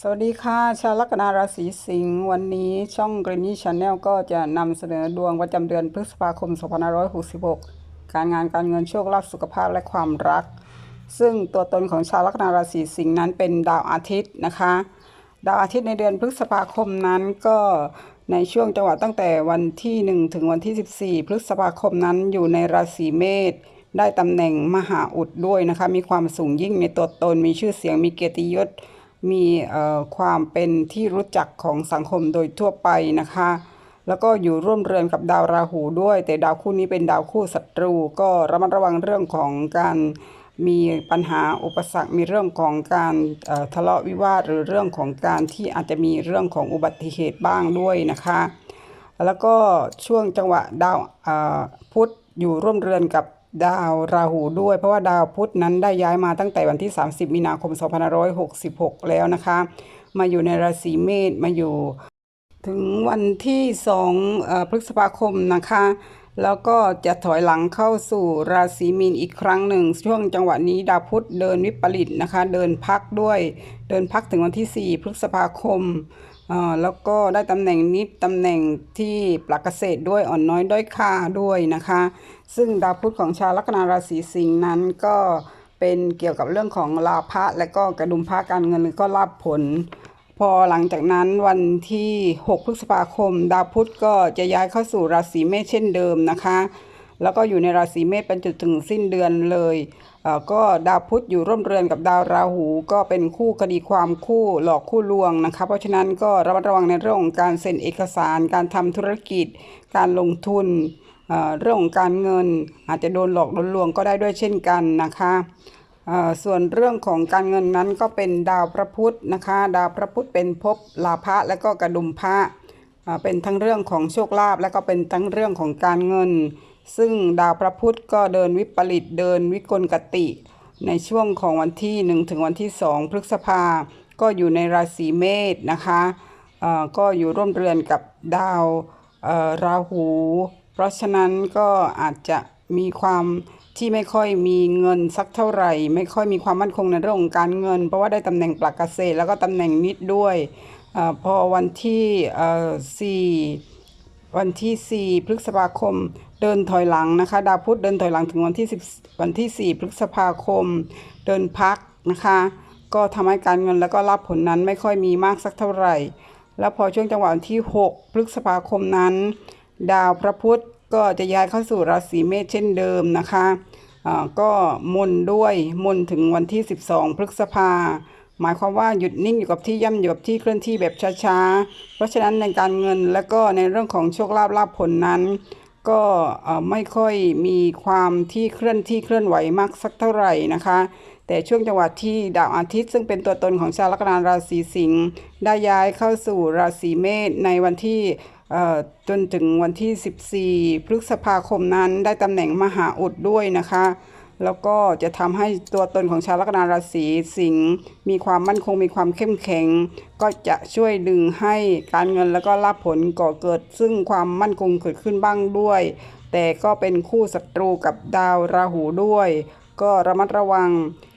สวัสดีค่ะ ชาวลัคนาราศีสิงห์วันนี้ช่อง g r e e n y Channel ก็จะนำเสนอดวงประจำเดือนพฤษภาคม 2566 การงานการเงินโชคลาภสุขภาพและความรัก ซึ่งตัวตนของชาวลัคนาราศีสิงห์นั้นเป็นดาวอาทิตย์นะคะ ดาวอาทิตย์ในเดือนพฤษภาคมนั้นก็ในช่วงจังหวะตั้งแต่วันที่ 1 ถึงวันที่ 14 พฤษภาคมนั้นอยู่ในราศีเมษได้ตำแหน่งมหาอุดด้วยนะคะ มีความสูงยิ่งในตัวตนมีชื่อเสียงมีเกียรติยศ มีเอ่อความเป็นที่รู้จักของสังคมโดยทั่วไปนะคะ แล้วก็อยู่ร่วมเรือนกับดาวราหูด้วย แต่ดาวคู่นี้เป็นดาวคู่ศัตรู ก็ระมัดระวังเรื่องของการมีปัญหาอุปสรรคมีเรื่องของการทะเลาะวิวาทหรือเรื่องของการที่อาจจะมีเรื่องของอุบัติเหตุบ้างด้วยนะคะ แล้วก็ช่วงจังหวะดาวเอ่อพุธอยู่ร่วมเรือนกับ ดาวราหูด้วย เพราะว่าดาวพุธนั้นได้ย้ายมาตั้งแต่วันที่ 30 มีนาคม 2566 แล้วนะคะ มาอยู่ในราศีเมษมาอยู่ถึงวันที่2อพฤษภาคมนะคะ แล้วก็จะถอยหลังเข้าสู่ราศีมีนอีกครั้งหนึ่ง ช่วงจังหวะนี้ดาวพุธเดินวิปริตนะคะ เดินพักด้วย เดินพักถึงวันที่ 4 พฤษภาคม อ่อแล้วก็ได้ตำแหน่งนิดตำแหน่งที่ปลักเกษตรด้วยอ่อนน้อยด้อยค่าด้วยนะคะ ซึ่งดาวพุธของชาวลัคนาราศีสิงห์นั้นก็เป็นเกี่ยวกับเรื่องของลาภะและก็กระดุมพระการเงินหรือก็ลาภผล พอหลังจากนั้นวันที่ 6 พฤษภาคม ดาวพุธก็จะย้ายเข้าสู่ราศีเมษเช่นเดิมนะคะ แล้วก็อยู่ในราศีเมษเป็นจุดถึงสิ้นเดือนเลย ก็ดาวพุธอยู่ร่วมเรือนกับดาวราหู ก็เป็นคู่คดีความคู่หลอกคู่ลวงนะคะเพราะฉะนั้นก็ระมัดระวังในเรื่องของการเซ็นเอกสาร การทำธุรกิจ การลงทุนเรื่องของการเงิน อาจจะโดนหลอกโดนลวงก็ได้ด้วยเช่นกันนะคะส่วนเรื่องของการเงินนั้นก็เป็นดาวพระพุธนะคะ ดาวพระพุธเป็นภพลาภะและก็กระดุมพระเป็นทั้งเรื่องของโชคลาภและก็เป็นทั้งเรื่องของการเงิน ซึ่งดาวพระพุธก็เดินวิปริตเดินวิกลกติ ในช่วงของวันที่ 1 ถึงวันที่ 2 พฤษภา ก็อยู่ในราศีเมษนะคะก็อยู่ร่วมเรือนกับดาวราหู เพราะฉะนั้นก็อาจจะมีความที่ไม่ค่อยมีเงินสักเท่าไหร่ ไม่ค่อยมีความมั่นคงในเรื่องของการเงิน เพราะว่าได้ตำแหน่งปลักเกษตรแล้วก็ตำแหน่งนิดด้วยอพอวันที่สี่ วันที่ 4 พฤษภาคม เดินถอยหลังนะคะ ดาวพุธเดินถอยหลังถึงวันที่10วันที่ 4 พฤษภาคม เดินพักนะคะ ก็ทำให้การเงินแล้วก็รับผลนั้นไม่ค่อยมีมากสักเท่าไหร่ แล้วพอช่วงจังหวะวันที่ 6 พฤษภาคมนั้น ดาวพระพุธก็จะย้ายเข้าสู่ราศีเมษเช่นเดิมนะคะก็มนด้วยมนถึงวันที่ 12 พฤษภา หมายความว่าหยุดนิ่งอยู่กับที่ย่ำอยู่กับที่เคลื่อนที่แบบช้าๆ เพราะฉะนั้นในการเงินและก็ในเรื่องของโชคลาภลาภผลนั้น ก็ไม่ค่อยมีความที่เคลื่อนที่เคลื่อนไหวมากสักเท่าไหร่นะคะ แต่ช่วงจังหวะที่ดาวอาทิตย์ซึ่งเป็นตัวตนของชาวลัคนาราศีสิงห์ได้ย้ายเข้าสู่ราศีเมษในวันที่จนถึงวันที่ 14 พฤษภาคมนั้นได้ตำแหน่งมหาอุดด้วยนะคะ แล้วก็จะทำให้ตัวตนของชาวลัคนาราศีสิงห์มีความมั่นคงมีความเข้มแข็ง ก็จะช่วยดึงให้การเงินแล้วก็ลาภผลก่อเกิด ซึ่งความมั่นคงเกิดขึ้นบ้างด้วย แต่ก็เป็นคู่ศัตรูกับดาวราหูด้วย ก็ระมัดระวัง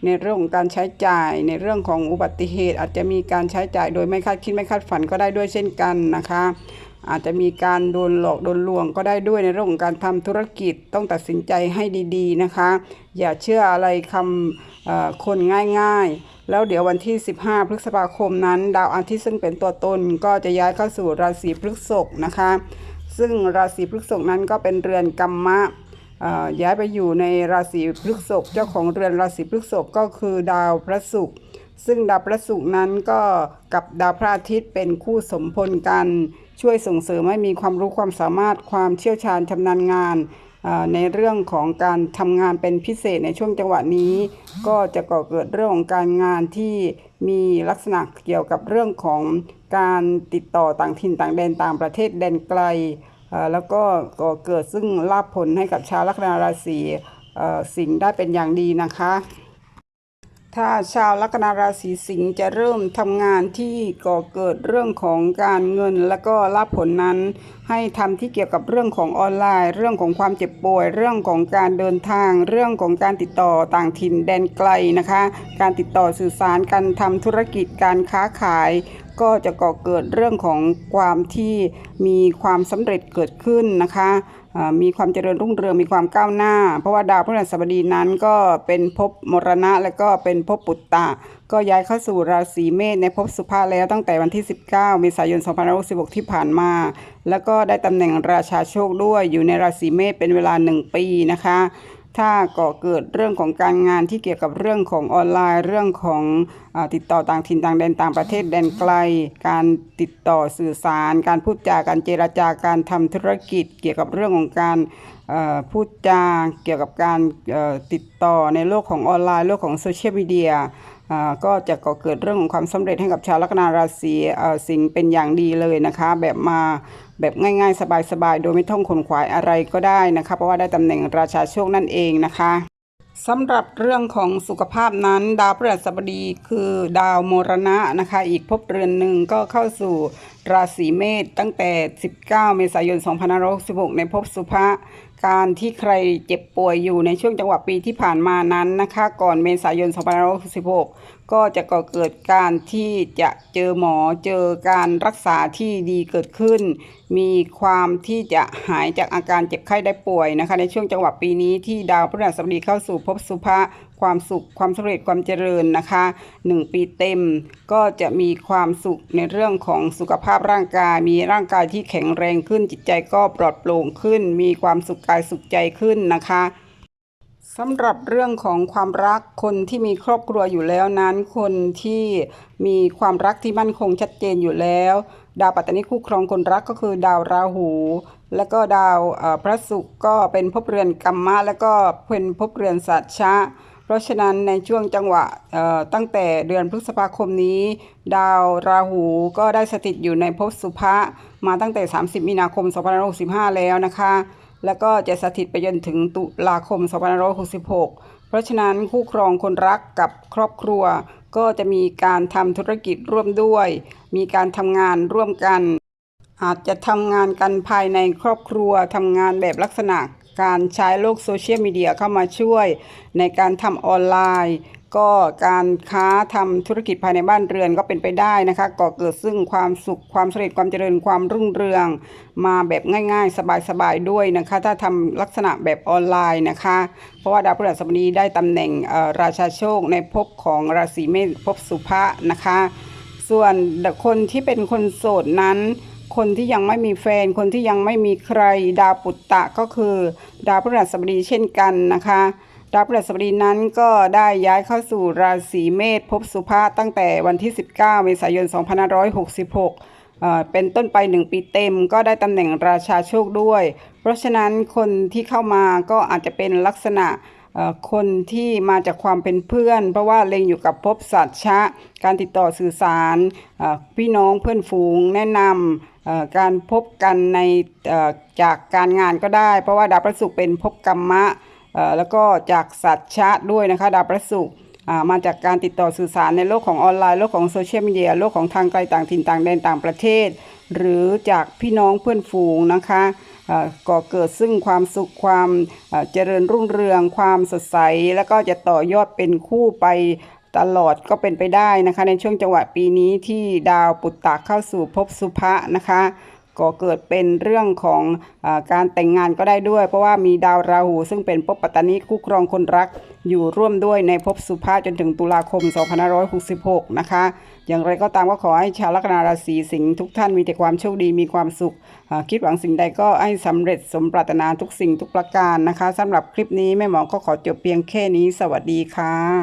ในเรื่องของการใช้จ่าย ในเรื่องของอุบัติเหตุ อาจจะมีการใช้จ่ายโดยไม่คาดคิดไม่คาดฝันก็ได้ด้วยเช่นกันนะคะ อาจจะมีการโดนหลอกโดนลวงก็ได้ด้วยในเรื่องของการทำธุรกิจต้องตัดสินใจให้ดีๆนะคะ อย่าเชื่ออะไรคำคนง่ายๆ แล้วเดี๋ยววันที่ 15 พฤษภาคมนั้น ดาวอาทิตย์ซึ่งเป็นตัวตนก็จะย้ายเข้าสู่ราศีพฤษภนะคะ ซึ่งราศีพฤษภนั้นก็เป็นเรือนกรรมะ ย้ายไปอยู่ในราศีพฤษภเจ้าของเรือนราศีพฤษภก็คือดาวพระศุกร์ซึ่งดาวพระศุกร์นั้นก็กับดาวพระอาทิตย์เป็นคู่สมพลกัน ช่วยส่งเสริมให้มีความรู้ความสามารถความเชี่ยวชาญชำนาญงานในเรื่องของการทำงานเป็นพิเศษในช่วงจังหวะนี้ ก็จะก่อเกิดเรื่องของการงานที่มีลักษณะเกี่ยวกับเรื่องของการติดต่อต่างถิ่นต่างแดนต่างประเทศแดนไกล แล้วก็ก่อเกิดซึ่งลาภผลให้กับชาวลัคนาราศีสิงห์ได้เป็นอย่างดีนะคะ ถ้าชาวลัคนาราศีสิงห์จะเริ่มทำงานที่ก่อเกิดเรื่องของการเงิน แล้วก็รับผลนั้น ให้ทำที่เกี่ยวกับเรื่องของออนไลน์ เรื่องของความเจ็บป่วย เรื่องของการเดินทาง เรื่องของการติดต่อต่างถิ่นแดนไกลนะคะ การติดต่อสื่อสารการทำธุรกิจการค้าขาย ก็จะก่อเกิดเรื่องของความที่มีความสำเร็จเกิดขึ้นนะคะมีความเจริญรุ่งเรืองมีความก้าวหน้า เพราะว่าดาวพฤหัสบดีนั้นก็เป็นภพมรณะ และก็เป็นภพปุตตะ ก็ย้ายเข้าสู่ราศีเมษในภพสุภาแล้วตั้งแต่วันที่ 19 เมษายน 2566 ที่ผ่านมา แล้วก็ได้ตำแหน่งราชาโชคด้วยอยู่ในราศีเมษเป็นเวลา 1 ปีนะคะ ถ้าก่อเกิดเรื่องของการงานที่เกี่ยวกับเรื่องของออนไลน์ เรื่องของอติดต่อต่างถิ่นต่างแดนต่างประเทศแดนไกล การติดต่อสื่อสาร การพูดจาการเจรจาการทำธุรกิจ เกี่ยวกับเรื่องของการพูดจาเกี่ยวกับการติดต่อในโลกของออนไลน์ โลกของโซเชียลมีเดีย ก็จะก่อเกิดเรื่องของความสำเร็จให้กับชาวลัคนาราศีสิงห์เป็นอย่างดีเลยนะคะ แบบมาแบบง่ายๆ สบายๆ โดยไม่ต้องขนขวายอะไรก็ได้นะคะ เพราะว่าได้ตำแหน่งราชาโชคนั่นเองนะคะสำหรับเรื่องของสุขภาพนั้น ดาวพฤหัสบดีคือดาวมรณะนะคะ อีกภพเรือนหนึ่งก็เข้าสู่ ราศีเมษตั้งแต่ 19 เมษายน 2566 ในภพสุภะการที่ใครเจ็บป่วยอยู่ในช่วงจังหวะปีที่ผ่านมานั้นนะคะ ก่อนเมษายน 2566 ก็จะก่อเกิดการที่จะเจอหมอเจอการรักษาที่ดีเกิดขึ้น มีความที่จะหายจากอาการเจ็บไข้ได้ป่วยนะคะ ในช่วงจังหวะปีนี้ที่ดาวพฤหัสบดีเข้าสู่ภพสุภะ ความสุขความสำเร็จความเจริญนะคะหนึ่งปีเต็มก็จะมีความสุขในเรื่องของสุขภาพร่างกาย มีร่างกายที่แข็งแรงขึ้นจิตใจก็ปลอดโปร่งขึ้น มีความสุขกายสุขใจขึ้นนะคะสำหรับเรื่องของความรักคนที่มีครอบครัวอยู่แล้วนั้น คนที่มีความรักที่มั่นคงชัดเจนอยู่แล้ว ดาวปัตตานีคู่ครองคนรักก็คือดาวราหู แล้วก็ดาวพระศุกร์ก็เป็นภพเรือนกัมมะ แล้วก็เป็นภพเรือนสัตชะ เพราะฉะนั้นในช่วงจังหวะตั้งแต่เดือนพฤษภาคมนี้ ดาวราหูก็ได้สถิตอยู่ในภพสุภะมาตั้งแต่ 30 มีนาคม 2565 แล้วนะคะ แล้วก็จะสถิตไปจนถึงตุลาคม 2566 เพราะฉะนั้นคู่ครองคนรักกับครอบครัว ก็จะมีการทำธุรกิจร่วมด้วย มีการทำงานร่วมกัน อาจจะทำงานกันภายในครอบครัวทำงานแบบลักษณะ การใช้โลกโซเชียลมีเดียเข้ามาช่วยในการทำออนไลน์ ก็การค้าทำธุรกิจภายในบ้านเรือนก็เป็นไปได้นะคะก่อเกิดซึ่งความสุขความสำเร็จความเจริญความรุ่งเรือง มาแบบง่ายๆ สบายๆด้วยนะคะ ถ้าทำลักษณะแบบออนไลน์นะคะ เพราะว่าดาวพฤหัสบดีได้ตำแหน่งราชาโชคในภพของราศีเมษภพสุภะนะคะ ส่วนคนที่เป็นคนโสดนั้น คนที่ยังไม่มีแฟน คนที่ยังไม่มีใคร ดาวปุตตะก็คือ ดาวพฤหัสบดีเช่นกันนะคะ ดาวพฤหัสบดีนั้นก็ได้ย้ายเข้าสู่ราศีเมษภพสุภาตั้งแต่วันที่ 19 เมษายน 2566เอ่อเป็นต้นไปหนึ่งปีเต็ม ก็ได้ตำแหน่งราชาโชคด้วย เพราะฉะนั้นคนที่เข้ามาก็อาจจะเป็นลักษณะ คนที่มาจากความเป็นเพื่อน เพราะว่าเล็งอยู่กับภพสัตชะ การติดต่อสื่อสารพี่น้องเพื่อนฝูงแนะนำการพบกันในจากการงานก็ได้ เพราะว่าดาวพระศุกร์เป็นภพกรรมะแล้วก็จากสัตชะด้วยนะคะดาวพระศุกร์มาจากการติดต่อสื่อสารในโลกของออนไลน์โลกของโซเชียลมีเดียโลกของทางไกลต่างถิ่นต่างแดนต่างประเทศ หรือจากพี่น้องเพื่อนฝูงนะคะ ก่อเกิดซึ่งความสุขความเอ่อเจริญรุ่งเรืองความสดใส แล้วก็จะต่อยอดเป็นคู่ไปตลอดก็เป็นไปได้นะคะ ในช่วงจังหวะปีนี้ที่ดาวปุตตะเข้าสู่ภพสุภะนะคะ ก่อเกิดเป็นเรื่องของอการแต่งงานก็ได้ด้วย เพราะว่ามีดาวราหู ซึ่งเป็นภพปัตตานีคู่ครองคนรัก อยู่ร่วมด้วยในภพสุภะจนถึงตุลาคม 2566 นะคะ อย่างไรก็ตามก็ขอให้ชาวลัคนาราศีสิงห์ทุกท่านมีแต่ความโชคดีมีความสุข คิดหวังสิ่งใดก็ให้สำเร็จสมปรารถนาทุกสิ่งทุกประการนะคะสำหรับคลิปนี้แม่หมอก็ขอจบเพียงแค่นี้ สวัสดีค่ะ